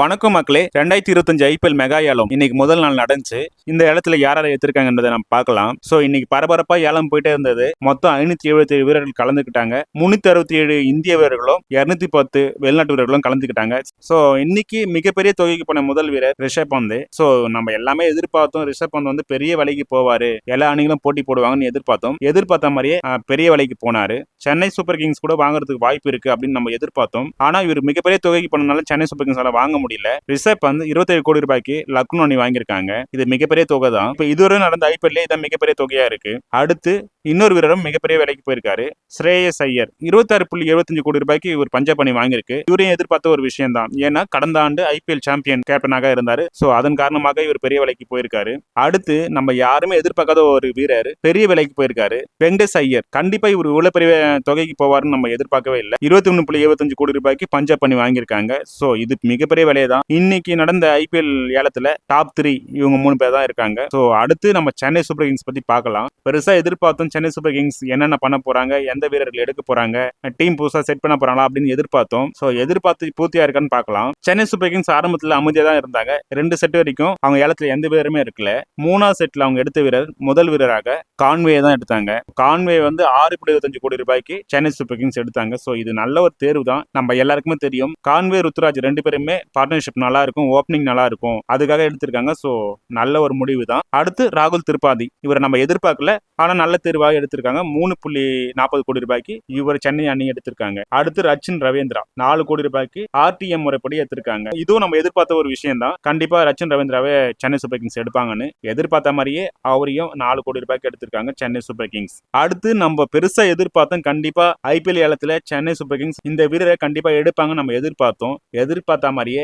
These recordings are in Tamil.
வணக்கம் மக்களே. ரெண்டாயிரத்தி இருபத்தஞ்சு ஐபிஎல் மெகா ஏலம் இன்னைக்கு முதல் நாள் நடந்துச்சு. இந்த இடத்துல யார் யார் எடுத்திருக்காங்கன்றதை நம்ம பார்க்கலாம். ஸோ இன்னைக்கு பரபரப்பா ஏலம் போயிட்டே இருந்தது. மொத்தம் ஐநூத்தி எழுபத்தி ஏழு வீரர்கள் கலந்துக்கிட்டாங்க. முன்னூத்தி அறுபத்தி ஏழு இந்திய வீரர்களும் இருநூத்தி பத்து வெளிநாட்டு வீரர்களும் கலந்துக்கிட்டாங்க. ஸோ இன்னைக்கு மிகப்பெரிய தொகைக்கு போன முதல் வீரர் ரிஷப் பந்த். ஸோ நம்ம எல்லாமே எதிர்பார்த்தோம் ரிஷப் பந்த் வந்து பெரிய வலைக்கு போவாரு. எல்லா அணிகளும் போட்டி போடுவாங்கன்னு எதிர்பார்த்தோம். எதிர்பார்த்த மாதிரியே பெரிய வலைக்கு போனாரு. சென்னை சூப்பர் கிங்ஸ் கூட வாங்குறதுக்கு வாய்ப்பு இருக்கு அப்படின்னு நம்ம எதிர்பார்த்தோம். ஆனா இவர் மிகப்பெரிய தொகைக்கு போனனால சென்னை சூப்பர் கிங்ஸ் வாங்க முடியல. ரிஷப் வந்து இருபத்தேழு கோடி ரூபாய்க்கு லக்னோ அணி வாங்கியிருக்காங்க. இது மிகப்பெரிய தொகை தான். இப்போ இதுவரை நடந்த ஐபிஎல்லே இதான் மிகப்பெரிய தொகையா இருக்கு. அடுத்து இன்னொரு வீரரும் மிகப்பெரிய விலைக்கு போயிருக்காரு. ஸ்ரேயஸ் ஐயர். இருபத்தாறு புள்ளி எழுபத்தஞ்சு கோடி ரூபாய்க்கு இவர் பஞ்சாப் அணி வாங்கியிருக்கு. இவரையும் எதிர்பார்த்த ஒரு விஷயம் தான். ஏன்னா கடந்த ஆண்டு ஐபிஎல் சாம்பியன் கேப்டனாக இருந்தாரு. ஸோ அதன் காரணமாக இவர் பெரிய விலைக்கு போயிருக்காரு. அடுத்து நம்ம யாருமே எதிர்பார்க்காத ஒரு வீரர் பெரிய விலைக்கு போயிருக்காரு. வெங்கடேஷ் ஐயர். கண்டிப்பா இவர் இவ்வளவு பெரிய தொகைக்கு போவாருன்னு நம்ம எதிர்பார்க்கவே இல்லை. இருபத்தி ஒன்று புள்ளி எழுபத்தஞ்சு கோடி ரூபாய்க்கு பஞ்சாப் பண்ணி வாங்கியிருக்காங்க. ஸோ இது மிகப்பெரிய வேலையை தான் இன்னைக்கு நடந்த ஐபிஎல் ஏலத்துல டாப் த்ரீ இவங்க மூணு பேர் தான் இருக்காங்க. ஸோ அடுத்து நம்ம சென்னை சூப்பர் கிங்ஸ் பத்தி பார்க்கலாம். பெருசா எதிர்பார்த்தோம் சென்னை சூப்பர் கிங்ஸ் என்னென்ன பண்ண போறாங்க எந்த வீரர்கள் எடுக்க போறாங்க டீம் புதுசா செட் பண்ண போறாங்களா அப்படின்னு எதிர்பார்த்தோம். ஸோ எதிர்பார்த்து பூர்த்தியா இருக்கான்னு பார்க்கலாம். சென்னை சூப்பர் கிங்ஸ் ஆரம்பத்தில் அமைதியாக தான் இருந்தாங்க. ரெண்டு செட் வரைக்கும் அவங்க ஏலத்துல எந்த வீரருமே இருக்கல. மூணாவது செட்ல அவங்க எடுத்த வீரர் முதல் வீரராக கான்வே தான் எடுத்தாங்க. கான்வே வந்து ஆறு புள்ளி இருபத்தஞ்சு கோடி ரூபாய்க்கு சென்னை சூப்பர் கிங்ஸ் எடுத்தாங்க. ஸோ இது நல்ல ஒரு தேர்வு தான் நம்ம எல்லாருக்குமே தெரியும். கான்வே ருத்ராஜ் ரெண்டு பேருமே பார்ட்னர்ஷிப் நல்லா இருக்கும் ஓப்பனிங் நல்லா இருக்கும் அதுக்காக எடுத்திருக்காங்க. ஸோ நல்ல ஒரு முடிவு தான் அடுத்து ராகுல் திருப்பாதி இவரை நம்ம எதிர்பார்க்கல. ஆனால் நல்ல தேர்வாக எடுத்திருக்காங்க. மூணு புள்ளி நாற்பது கோடி ரூபாய்க்கு இவர் சென்னை அணி எடுத்திருக்காங்க. அடுத்து ரச்சின் ரவீந்திரா. நாலு கோடி ரூபாய்க்கு ஆர்டிஎம் முறைப்படி எடுத்திருக்காங்க. இதுவும் நம்ம எதிர்பார்த்த ஒரு விஷயம் தான் கண்டிப்பா ரச்சின் ரவீந்திராவே சென்னை சூப்பர் கிங்ஸ் எடுப்பாங்கன்னு எதிர்பார்த்த மாதிரியே அவரையும் நாலு கோடி ரூபாய்க்கு எடுத்திருக்காங்க சென்னை சூப்பர் கிங்ஸ். அடுத்து நம்ம பெருசா எதிர்பார்த்தோம். கண்டிப்பா ஐபிஎல் ஏலத்துல சென்னை சூப்பர் கிங்ஸ் இந்த வீரரை கண்டிப்பா எடுப்பாங்க நம்ம எதிர்பார்த்தோம். எதிர்பார்த்த மாதிரியே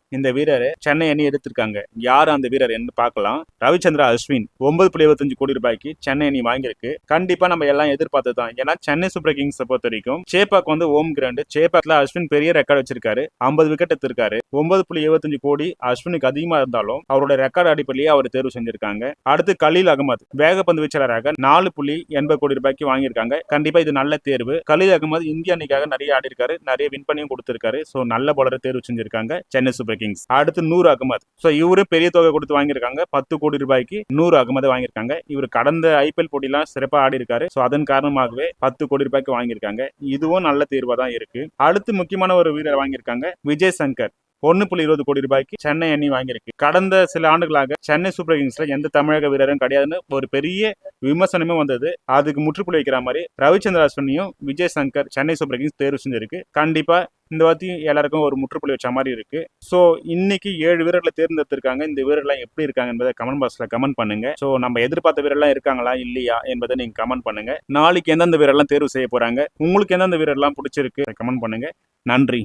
இந்த வீரரை சென்னை அணி எடுத்திருக்காங்க. யார் அந்த வீரர் என்று பார்க்கலாம். ரவிச்சந்திரா அஸ்வின் ஒன்பது புள்ளி இருபத்தஞ்சு கோடி ரூபாய்க்கு சென்னை அணி வாங்கியிருக்கு. கண்டிப்பா நம்ம எல்லாம் எதிர்பார்த்து தான். ஏன்னா சென்னை சூப்பர் கிங்ஸை பொறுத்த வரைக்கும் சேப்பாக் வந்து ஓம் கிரவுண்டு சேப்பாக்ல அஸ்வின் பெரிய ரெக்கார்ட் வச்சிருக்காரு. ஐம்பது விக்கெட் எடுத்திருக்காரு. ஒன்பது புள்ளி இருபத்தஞ்சு கோடி அஸ்வினுக்கு அதிகமா இருந்தாலும் அவரோட ரெக்கார்டு அடிப்படையே அவர் தேர்வு செஞ்சிருக்காங்க. அடுத்து கலீல் அகமது. வேகப்பந்து வீச்சாளராக நாலு புள்ளி எண்பது கோடி ரூபாய்க்கு வாங்கியிருக்காங்க. கண்டிப்பா இது நல்ல தேர்வு. கலீல் அகமது இந்திய அணிக்காக நிறைய ஆடி இருக்காரு நிறைய வின் பண்ணியும் கொடுத்திருக்காரு. ஸோ நல்ல பவுலரை தேர்வு செஞ்சிருக்காங்க. சென்னை சூப்பர் கிங்ஸ் அடுத்து நூறு அகமது. ஸோ இவரும் பெரிய தொகை கொடுத்து வாங்கியிருக்காங்க. பத்து கோடி ரூபாய்க்கு நூறு அகமது வாங்கியிருக்காங்க. இவர் கடந்த ஐபிஎல் போட்டிலாம் சிறப்பாக ஆடி இருக்காரு ஸோ அதன் காரணமாகவே பத்து கோடி ரூபாய்க்கு வாங்கியிருக்காங்க. இதுவும் நல்ல தீர்வாக தான் இருக்கு. அடுத்து முக்கியமான ஒரு வீரர் வாங்கியிருக்காங்க. விஜய் சங்கர். ஒன்னு புள்ளி இருபது கோடி ரூபாய்க்கு சென்னை அணி வாங்கியிருக்கு. கடந்த சில ஆண்டுகளாக சென்னை சூப்பர் கிங்ஸ்ல எந்த தமிழக வீரரும் கிடையாதுன்னு ஒரு பெரிய விமர்சனமே வந்தது. அதுக்கு முற்றுப்புள்ளி வைக்கிற மாதிரி ரவிச்சந்திர அஸ்வினியும் விஜய் சங்கர் சென்னை சூப்பர் கிங்ஸ் தேர்வு செஞ்சிருக்கு. கண்டிப்பா இந்த வாட்டி எல்லாருக்கும் ஒரு முற்றுப்புள்ளி வச்ச மாதிரி இருக்கு. ஸோ இன்னைக்கு ஏழு வீரர்களை தேர்ந்தெடுத்திருக்காங்க. இந்த வீரர்லாம் எப்படி இருக்காங்க என்பதை கமெண்ட் பாக்ஸ்ல கமெண்ட் பண்ணுங்க. ஸோ நம்ம எதிர்பார்த்த வீரர்லாம் இருக்காங்களா? இல்லையா? என்பதை நீங்க கமெண்ட் பண்ணுங்க. நாளைக்கு எந்தெந்த வீரர்லாம் தேர்வு செய்ய போறாங்க? உங்களுக்கு எந்தெந்த வீரர்லாம் பிடிச்சிருக்கு? கமெண்ட் பண்ணுங்க. நன்றி.